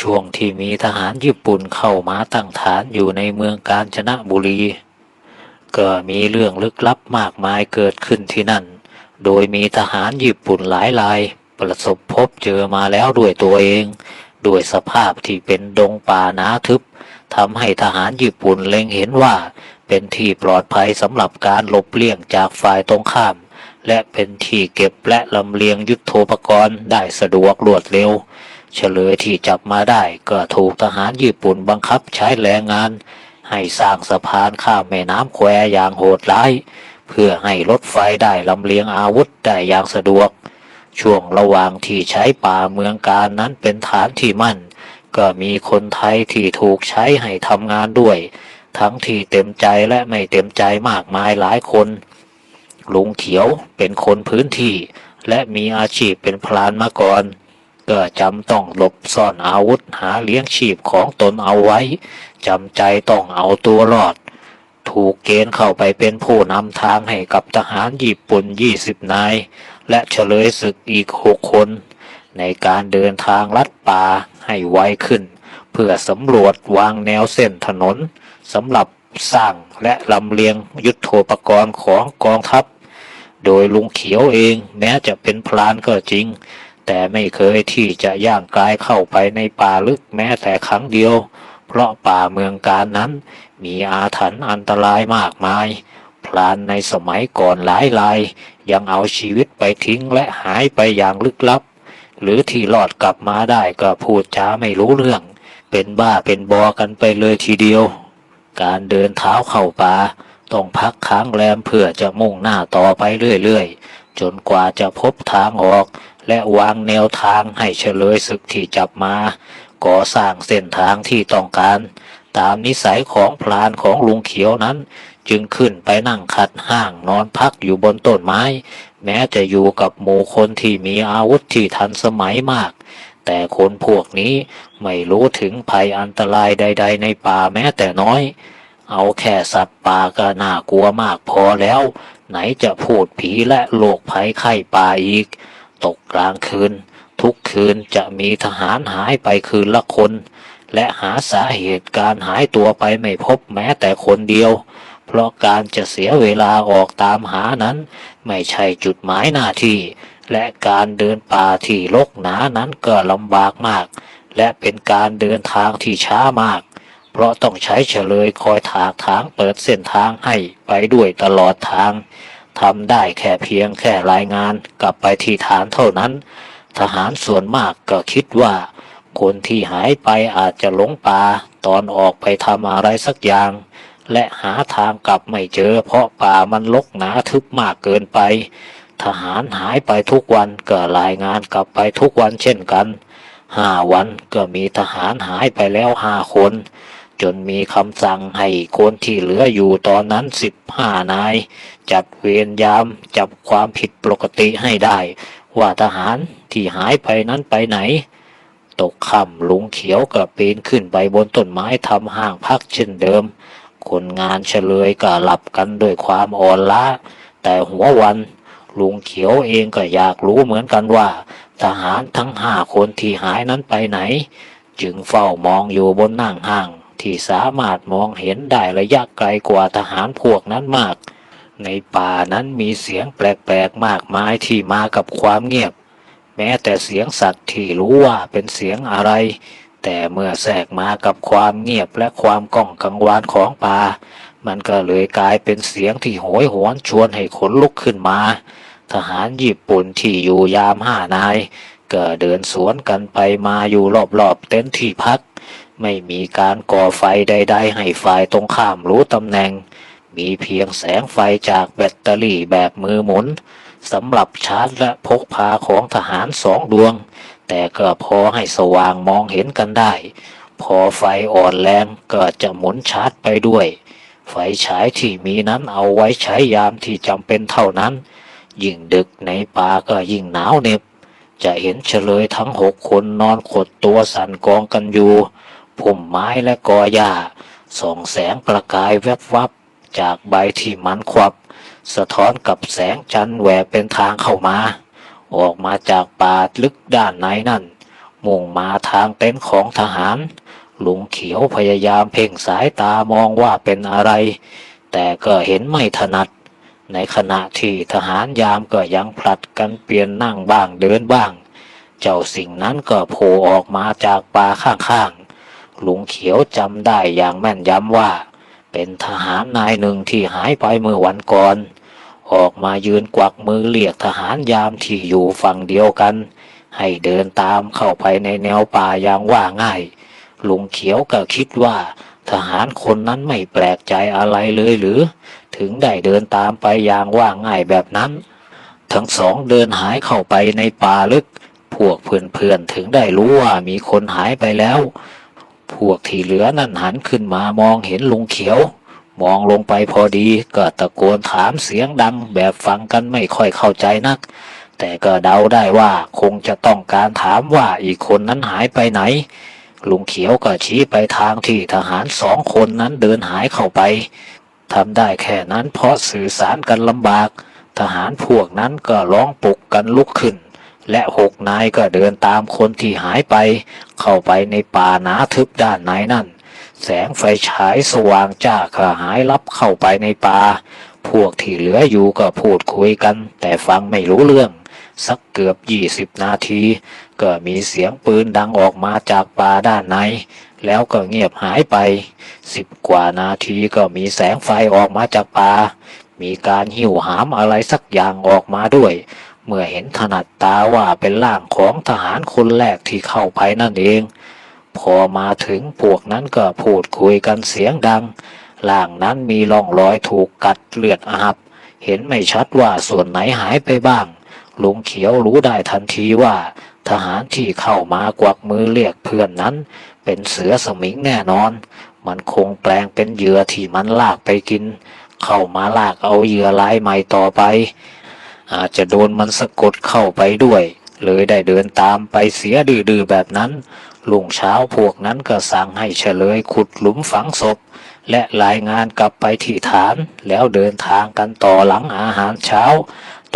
ช่วงที่มีทหารญี่ปุ่นเข้ามาตั้งฐานอยู่ในเมืองกาญจนบุรี ก็มีเรื่องลึกลับมากมายเกิดขึ้นที่นั่น โดยมีทหารญี่ปุ่นหลายราย ประสบพบเจอมาแล้วด้วยตัวเอง ด้วยสภาพที่เป็นดงป่าหนาทึบทำให้ทหารญี่ปุ่นเล็งเห็นว่า เป็นที่ปลอดภัยสำหรับการหลบเลี่ยงจากฝ่ายตรงข้าม และเป็นที่เก็บและลำเลียงยุทโธปกรณ์ได้สะดวกรวดเร็ว เฉลยที่จับมาได้ก็ถูกทหารญี่ปุ่นบังคับใช้แรงงาน ให้สร้างสะพานข้ามแม่น้ำแควอย่างโหดร้าย เพื่อให้รถไฟได้ลำเลียงอาวุธได้อย่างสะดวก ช่วงระหว่างที่ใช้ป่าเมืองการนั้นเป็นฐานที่มั่น ก็มีคนไทยที่ถูกใช้ให้ทำงานด้วย ทั้งที่เต็มใจและไม่เต็มใจมากมายหลายคนลุงเขียวเป็นคนพื้นที่ และมีอาชีพเป็นพลานมาก่อน ก็จำต้องหลบซ่อนอาวุธหาเลี้ยงชีพของตนเอาไว้จำใจต้องเอาตัวรอด ถูกเกณฑ์เข้าไปเป็นผู้นำทางให้กับทหารญี่ปุ่น 20 นาย และเฉลยศึกอีก 6 คน ในการเดินทางลัดป่าให้ไวขึ้น เพื่อสำรวจวางแนวเส้นถนนสำหรับสร้างและลำเลียงยุทโธปกรณ์ของกองทัพ โดยลุงเขียวเองแม้จะเป็นพลานก็จริง แต่ไม่เคยที่จะย่างกายเข้าไปในป่าลึกแม้แต่ครั้งเดียว เพราะป่าเมืองการนั้น มีอาถรรพ์อันตรายมากมาย พลานในสมัยก่อนหลายราย ยังเอาชีวิตไปทิ้งและหายไปอย่างลึกลับ หรือที่รอดกลับมาได้ก็พูดจาไม่รู้เรื่อง เป็นบ้าเป็นบอกันไปเลยทีเดียว การเดินเท้าเข้าป่าต้องพักค้างแรมเพื่อจะมุ่งหน้าต่อไปเรื่อยๆ จนกว่าจะพบทางออก และวางแนวทางให้เฉลยศึกที่จับมา ก่อสร้างเส้นทางที่ต้องการ ตามนิสัยของพลานของลุงเขียวนั้น จึงขึ้นไปนั่งขัดห้างนอนพักอยู่บนต้นไม้ แม้จะอยู่กับหมู่คนที่มีอาวุธที่ทันสมัยมาก แต่คนพวกนี้ไม่รู้ถึงภัยอันตรายใด ๆ ในป่าแม้แต่น้อย เอาแค่สัตว์ป่าก็น่ากลัวมากพอแล้ว ไหนจะพูดผีและโรคภัยไข้ป่าอีก ตกกลางคืน ทุกคืนจะมีทหารหายไปคืนละคน และหาสาเหตุการหายตัวไปไม่พบแม้แต่คนเดียว เพราะการจะเสียเวลาออกตามหานั้น ไม่ใช่จุดหมายหน้าที่ และการเดินป่าที่รกหนานั้นก็ลำบากมาก และเป็นการเดินทางที่ช้ามากเพราะต้องใช้เฉลยคอยถากถางเปิดเส้นทางให้ไปด้วยตลอดทาง ทำได้แค่เพียงแค่รายงานกลับไปที่ฐานเท่านั้น ทหารส่วนมากก็คิดว่า คนที่หายไปอาจจะหลงป่าตอนออกไปทำอะไรสักอย่าง และหาทางกลับไม่เจอ เพราะป่ามันลกหนาทึบมากเกินไป ทหารหายไปทุกวันก็รายงานกลับไปทุกวันเช่นกันห้าวันก็มีทหารหายไปแล้วห้าคน จนมีคำสั่งให้คนที่เหลืออยู่ตอนนั้นสิบห้านาย จัดเวรยามจับความผิดปกติให้ได้ ว่าทหารที่หายไปนั้นไปไหน ตกค่ำลุงเขียวก็ปีนขึ้นไปบนต้นไม้ทำห้างพักเช่นเดิม คนงานเฉลยก็หลับกันด้วยความอ่อนล้า แต่หัววันลุงเขียวเองก็อยากรู้เหมือนกันว่า ทหารทั้งห้าคนที่หายนั้นไปไหน จึงเฝ้ามองอยู่บนนั่งห้าง ที่สามารถมองเห็นได้ระยะไกลกว่าทหารพวกนั้นมาก ในป่านั้นมีเสียงแปลกๆมากมายที่มากับความเงียบ แม้แต่เสียงสัตว์ที่รู้ว่าเป็นเสียงอะไร แต่เมื่อแทรกมากับความเงียบและความก้องกังวานของป่า มันก็เลยกลายเป็นเสียงที่โหยหวนชวนให้ขนลุกขึ้นมา ทหารญี่ปุ่นที่อยู่ยามห้านายก็เดินสวนกันไปมาอยู่รอบๆเต็นท์ที่พัก ไม่มีการก่อไฟใด ๆ ให้ฝ่ายตรงข้ามรู้ตำแหน่ง มีเพียงแสงไฟจากแบตเตอรี่แบบมือหมุนสำหรับชาร์จและพกพาของทหารสองดวง แต่ก็พอให้สว่างมองเห็นกันได้ พอไฟอ่อนแรงก็จะหมุนชาร์จไปด้วย ไฟฉายที่มีนั้นเอาไว้ใช้ยามที่จำเป็นเท่านั้น ยิ่งดึกในป่าก็ยิ่งหนาวเหน็บ จะเห็นเฉลยทั้งหกคนนอนขดตัวสั่นกองกันอยู่ พุ่มไม้และกอหญ้าส่องแสงประกายแวบวับ จากใบที่มันควับ สะท้อนกับแสงจันทร์แหวกเป็นทางเข้ามา ออกมาจากป่าลึกด้านในนั่น มุ่งมาทางเต็นท์ของทหาร ลุงเขียวพยายามเพ่งสายตามองว่าเป็นอะไร แต่ก็เห็นไม่ถนัด ในขณะที่ทหารยามก็ยังผลัดกันเปลี่ยนนั่งบ้างเดินบ้าง เจ้าสิ่งนั้นก็โผล่ออกมาจากป่าข้างๆ ลุงเขียวจำได้อย่างแม่นยำว่า เป็นทหารนายหนึ่งที่หายไปเมื่อวันก่อน ออกมายืนกวักมือเรียกทหารยามที่อยู่ฝั่งเดียวกัน ให้เดินตามเข้าไปในแนวป่าอย่างว่าง่าย ลุงเขียวก็คิดว่า ทหารคนนั้นไม่แปลกใจอะไรเลยหรือ ถึงได้เดินตามไปอย่างว่าง่ายแบบนั้น ทั้งสองเดินหายเข้าไปในป่าลึก พวกเพื่อนๆถึงได้รู้ว่ามีคนหายไปแล้ว พวกที่เหลือนั่นหันขึ้นมามองเห็นลุงเขียว มองลงไปพอดีก็ตะโกนถามเสียงดังแบบฟังกันไม่ค่อยเข้าใจนัก แต่ก็เดาได้ว่าคงจะต้องการถามว่าอีกคนนั้นหายไปไหน ลุงเขียวก็ชี้ไปทางที่ทหารสองคนนั้นเดินหายเข้าไปทำได้แค่นั้นเพราะสื่อสารกันลำบาก ทหารพวกนั้นก็ร้องปลุกกันลุกขึ้น และหกนายก็เดินตามคนที่หายไป เข้าไปในป่าหนาทึบด้านในนั่น แสงไฟฉายสว่างจ้าก็หายลับเข้าไปในป่า พวกที่เหลืออยู่ก็พูดคุยกัน แต่ฟังไม่รู้เรื่อง สักเกือบยี่สิบนาที ก็มีเสียงปืนดังออกมาจากป่าด้านใน แล้วก็เงียบหายไป สิบกว่านาทีก็มีแสงไฟออกมาจากป่ามีการหิวหามอะไรสักอย่างออกมาด้วย เมื่อเห็นถนัดตาว่าเป็นร่างของทหารคนแรกที่เข้าไปนั่นเอง พอมาถึงพวกนั้นก็พูดคุยกันเสียงดังร่างนั้นมีร่องรอยถูกกัดเลือดอาบ เห็นไม่ชัดว่าส่วนไหนหายไปบ้าง ลุงเขียวรู้ได้ทันทีว่า ทหารที่เข้ามากวักมือเรียกเพื่อนนั้น เป็นเสือสมิงแน่นอน มันคงแปลงเป็นเหยื่อที่มันลากไปกิน เข้ามาลากเอาเหยื่อรายใหม่ต่อไป อาจจะโดนมันสะกดเข้าไปด้วย เลยได้เดินตามไปเสียดื้อแบบนั้น ลุงเช้าพวกนั้นก็สั่งให้เฉลยขุดหลุมฝังศพ และรายงานกลับไปที่ฐาน แล้วเดินทางกันต่อหลังอาหารเช้า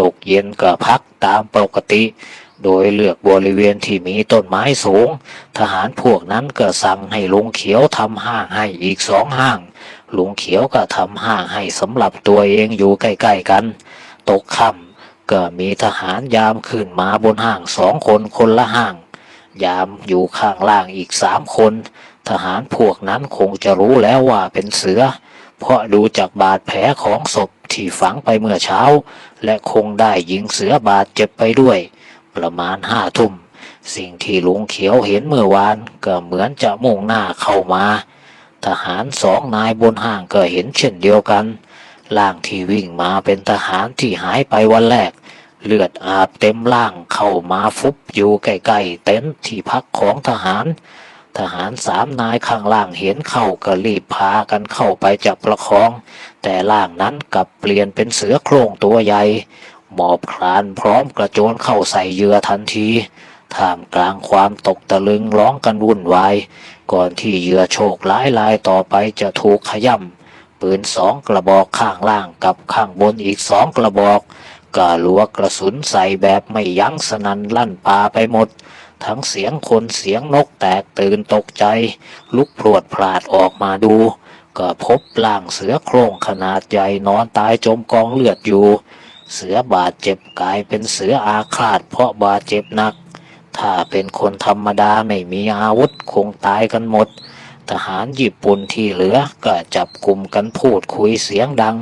ตกเย็นก็พักตามปกติโดยเลือกบริเวณที่มีต้นไม้สูง ทหารพวกนั้นก็สั่งให้ลุงเขียวทำห้างให้อีกสองห้าง ลุงเขียวก็ทำห้างให้สำหรับตัวเองอยู่ใกล้ๆกัน ตกค่ำ ก็มีทหารยามขึ้นมาบนห้างสองคนคนละห้าง ยามอยู่ข้างล่างอีกสามคน ทหารพวกนั้นคงจะรู้แล้วว่าเป็นเสือ เพราะดูจากบาดแผลของศพที่ฝังไปเมื่อเช้า และคงได้ยิงเสือบาดเจ็บไปด้วย ประมาณห้าทุ่ม สิ่งที่ลุงเขียวเห็นเมื่อวานก็เหมือนจะมุ่งหน้าเข้ามา ทหารสองนายบนห้างก็เห็นเช่นเดียวกัน ร่างที่วิ่งมาเป็นทหารที่หายไปวันแรก เลือดอาบเต็มร่างเข้ามาฟุบอยู่ใกล้ๆเต็นท์ที่พักของทหาร ทหารสามนายข้างล่างเห็นเข้าก็รีบพากันเข้าไปจับประคอง แต่ล่างนั้นกลับเปลี่ยนเป็นเสือโคร่งตัวใหญ่หมอบคลานพร้อมกระโจนเข้าใส่เหยื่อทันทีท่ามกลางความตกตะลึงร้องกันวุ่นวาย ก่อนที่เหยื่อโชคร้ายลายต่อไปจะถูกขย่ำ ปืนสองกระบอกข้างล่างกับข้างบนอีกสองกระบอกก็ลัวกระสุนใส่แบบไม่ยั้งสนันลั่นป่าไปหมด ทั้งเสียงคนเสียงนกแตกตื่นตกใจ ลุกพรวดพลาดออกมาดู ก็พบร่างเสือโคร่งขนาดใหญ่นอนตายจมกองเลือดอยู่ เสือบาดเจ็บกลายเป็นเสืออาฆาตเพราะบาดเจ็บหนัก ถ้าเป็นคนธรรมดาไม่มีอาวุธคงตายกันหมด ทหารญี่ปุ่นที่เหลือก็จับกลุ่มกันพูดคุยเสียงดัง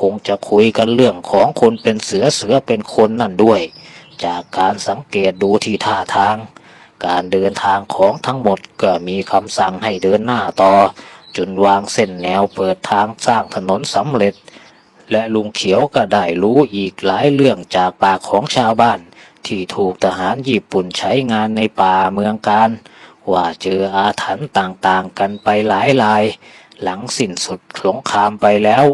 คงจะคุยกันเรื่องของคนเป็นเสือเสือเป็นคนนั่นด้วย จากการสังเกตดูที่ท่าทาง การเดินทางของทั้งหมดก็มีคำสั่งให้เดินหน้าต่อ จนวางเส้นแนวเปิดทางสร้างถนนสำเร็จ และลุงเขียวก็ได้รู้อีกหลายเรื่องจากปากของชาวบ้าน ที่ถูกทหารญี่ปุ่นใช้งานในป่าเมืองการ ว่าเจออาถรรพ์ต่างๆกันไปหลายลาย หลังสิ้นสุดสงครามไปแล้ว